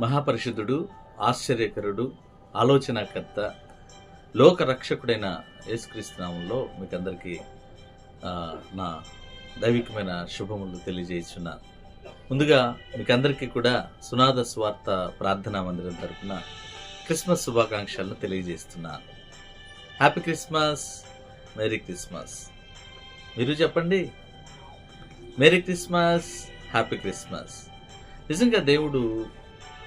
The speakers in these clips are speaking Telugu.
మహాపరిషుద్ధుడు ఆశ్చర్యకరుడు ఆలోచనాకర్త లోక రక్షకుడైన యేసుక్రీస్తునామంలో మీకు అందరికీ నా దైవికమైన శుభములు తెలియజేస్తున్నాను ముందుగా మీకు అందరికీ కూడా సునాద స్వార్థ ప్రార్థనా మందిరం తరపున క్రిస్మస్ శుభాకాంక్షలను తెలియజేస్తున్నాను హ్యాపీ క్రిస్మస్ మేరీ క్రిస్మస్. మీరు చెప్పండి మేరీ క్రిస్మస్ హ్యాపీ క్రిస్మస్. నిజంగా దేవుడు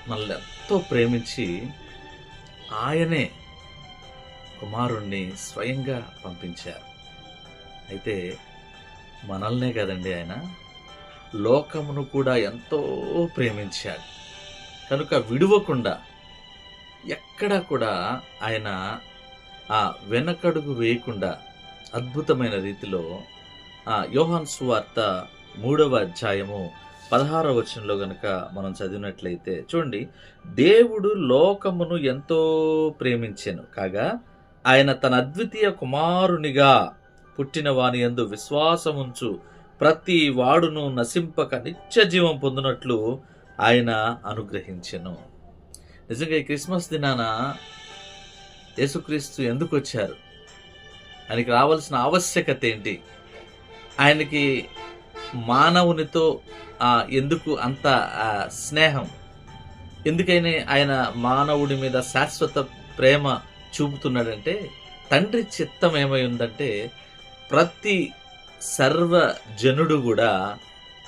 మనల్ని ఎంతో ప్రేమించి ఆయనే కుమారుణ్ణి స్వయంగా పంపించారు. అయితే మనల్నే కదండి ఆయన? లోకమును కూడా ఎంతో ప్రేమించాడు. కనుక విడువకుండా ఎక్కడా కూడా ఆయన ఆ వెనకడుగు వేయకుండా అద్భుతమైన రీతిలో ఆ యోహాన్ సువార్త మూడవ అధ్యాయము పదహారవ వచనంలో గనక మనం చదివినట్లయితే చూడండి దేవుడు లోకమును ఎంతో ప్రేమించెను. కాగా ఆయన తన అద్వితీయ కుమారునిగా పుట్టిన వాని యందు విశ్వాసముంచు ప్రతి వాడును నశింపక నిత్య జీవం పొందినట్లు ఆయన అనుగ్రహించెను. నిజంగా ఈ క్రిస్మస్ దినాన యేసుక్రీస్తు ఎందుకు వచ్చారు ఆయనకి రావాల్సిన ఆవశ్యకత ఏంటి? ఆయనకి మానవునితో ఎందుకు అంత స్నేహం? ఎందుకైనా ఆయన మానవుడి మీద శాశ్వత ప్రేమ చూపుతున్నాడంటే తండ్రి చిత్తం ఏమై ఉందంటే ప్రతి సర్వ జనుడు కూడా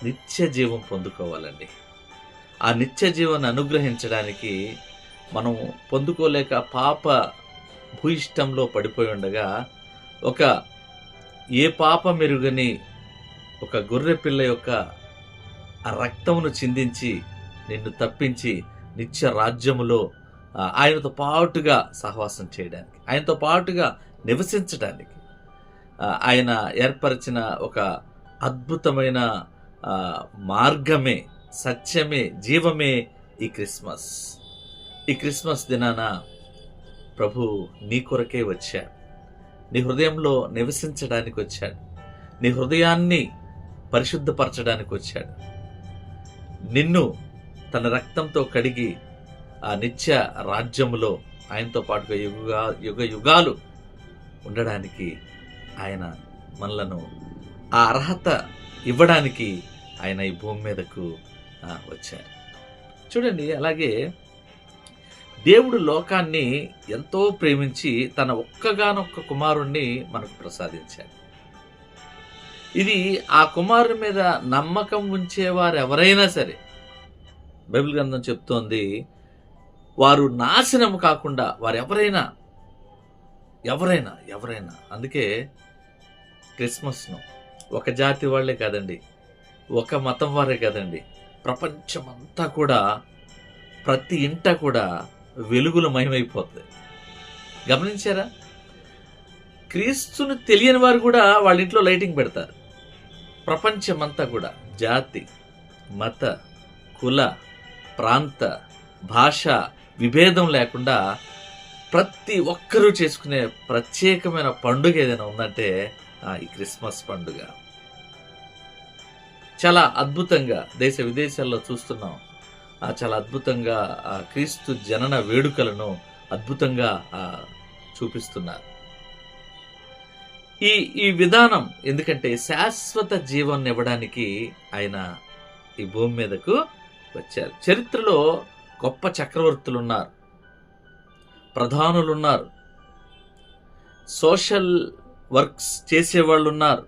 నిత్య జీవం పొందుకోవాలండి. ఆ నిత్య జీవాన్ని అనుగ్రహించడానికి మనం పొందుకోలేక పాప భూయిష్టంలో పడిపోయి ఉండగా ఒక ఏ పాప మెరుగని ఒక గొర్రె పిల్ల యొక్క ఆ రక్తమును చిందించి నిన్ను తప్పించి నిత్య రాజ్యములో ఆయనతో పాటుగా సహవాసం చేయడానికి ఆయనతో పాటుగా నివసించడానికి ఆయన ఏర్పరిచిన ఒక అద్భుతమైన మార్గమే సత్యమే జీవమే ఈ క్రిస్మస్. ఈ క్రిస్మస్ దినాన ప్రభు నీ కొరకే వచ్చాడు. నీ హృదయంలో నివసించడానికి వచ్చాడు. నీ హృదయాన్ని పరిశుద్ధపరచడానికి వచ్చాడు నిన్ను తన రక్తంతో కడిగి ఆ నిత్య రాజ్యములో ఆయనతో పాటుగా యుగా యుగ యుగాలు ఉండడానికి ఆయన మనలను ఆ అర్హత ఇవ్వడానికి ఆయన ఈ భూమి మీదకు వచ్చారు. చూడండి అలాగే దేవుడు లోకాన్ని ఎంతో ప్రేమించి తన ఒక్కగానొక్క కుమారుణ్ణి మనకు ప్రసాదించాడు. ఇది ఆ కుమారుడి మీద నమ్మకం ఉంచేవారు ఎవరైనా సరే. బైబిల్ గ్రంథం చెప్తోంది వారు నాశనం కాకుండా వారు ఎవరైనా ఎవరైనా. ఎవరైనా అందుకే క్రిస్మస్ను ఒక జాతి వాళ్ళే కాదండి ఒక మతం వారే కాదండి. ప్రపంచమంతా కూడా ప్రతి ఇంట కూడా వెలుగుల మయమైపోతుంది గమనించారా? క్రీస్తుని తెలియని వారు కూడా వాళ్ళ ఇంట్లో లైటింగ్ పెడతారు. ప్రపంచమంతా కూడా జాతి మత కుల ప్రాంత భాష విభేదం లేకుండా ప్రతి ఒక్కరూ చేసుకునే ప్రత్యేకమైన పండుగ ఏదైనా ఉందంటే ఆ, ఈ క్రిస్మస్ పండుగ. చాలా అద్భుతంగా దేశ విదేశాల్లో చూస్తున్నాం. చాలా అద్భుతంగా ఆ క్రీస్తు జనన వేడుకలను అద్భుతంగా చూపిస్తున్నారు. ఈ ఈ విధానం ఎందుకంటే శాశ్వత జీవాన్ని ఇవ్వడానికి ఆయన ఈ భూమి మీదకు వచ్చారు. చరిత్రలో గొప్ప చక్రవర్తులు ఉన్నారు ప్రధానులు ఉన్నారు సోషల్ వర్క్స్ చేసేవాళ్ళు ఉన్నారు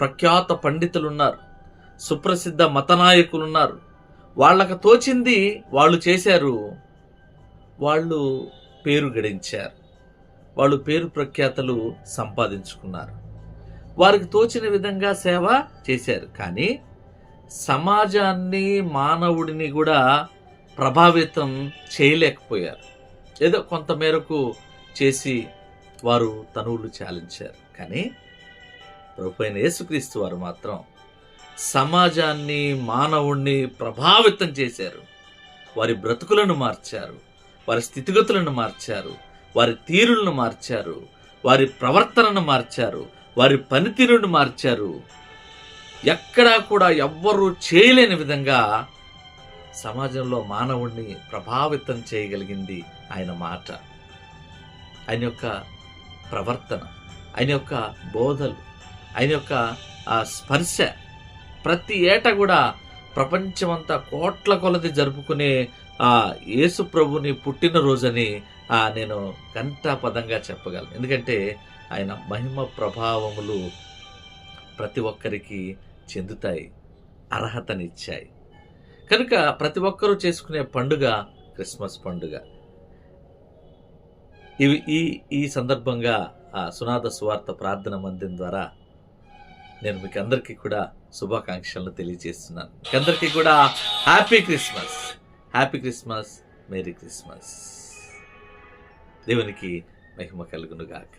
ప్రఖ్యాత పండితులు ఉన్నారు సుప్రసిద్ధ మతనాయకులు ఉన్నారు వాళ్ళకు తోచింది వాళ్ళు చేశారు. వాళ్ళు పేరు గడించారు. వాళ్ళు పేరు ప్రఖ్యాతలు సంపాదించుకున్నారు. వారికి తోచిన విధంగా సేవ చేశారు. కానీ సమాజాన్ని మానవుడిని కూడా ప్రభావితం చేయలేకపోయారు. ఏదో కొంత మేరకు చేసి వారు తనువులు చాలించారు. కానీ ప్రభు అయిన యేసుక్రీస్తు వారు మాత్రం సమాజాన్ని మానవుణ్ణి ప్రభావితం చేశారు. వారి బ్రతుకులను మార్చారు. వారి స్థితిగతులను మార్చారు. వారి తీరులను మార్చారు. వారి ప్రవర్తనను మార్చారు. వారి పనితీరును మార్చారు. ఎక్కడా కూడా ఎవ్వరూ చేయలేని విధంగా సమాజంలో మానవుణ్ణి ప్రభావితం చేయగలిగింది ఆయన మాట. ఆయన యొక్క ప్రవర్తన ఆయన యొక్క బోధలు ఆయన యొక్క ఆ స్పర్శ ప్రతి ఏటా కూడా ప్రపంచమంతా కోట్ల కొలది జరుపుకునే ఆ యేసు ప్రభుని పుట్టినరోజని నేను పదంగా చెప్పగలను. ఎందుకంటే ఆయన మహిమ ప్రభావములు ప్రతి ఒక్కరికి చెందుతాయి అర్హతనిచ్చాయి. కనుక ప్రతి ఒక్కరూ చేసుకునే పండుగ క్రిస్మస్ పండుగ. ఇవి ఈ ఈ సందర్భంగా ఆ సునాద సువార్త ప్రార్థన మందిరం ద్వారా నేను మీకు అందరికీ కూడా శుభాకాంక్షలను తెలియజేస్తున్నాను. అందరికీ కూడా happy Christmas! Happy Christmas! Merry Christmas! దేవునికి మహిమ కలుగును గాక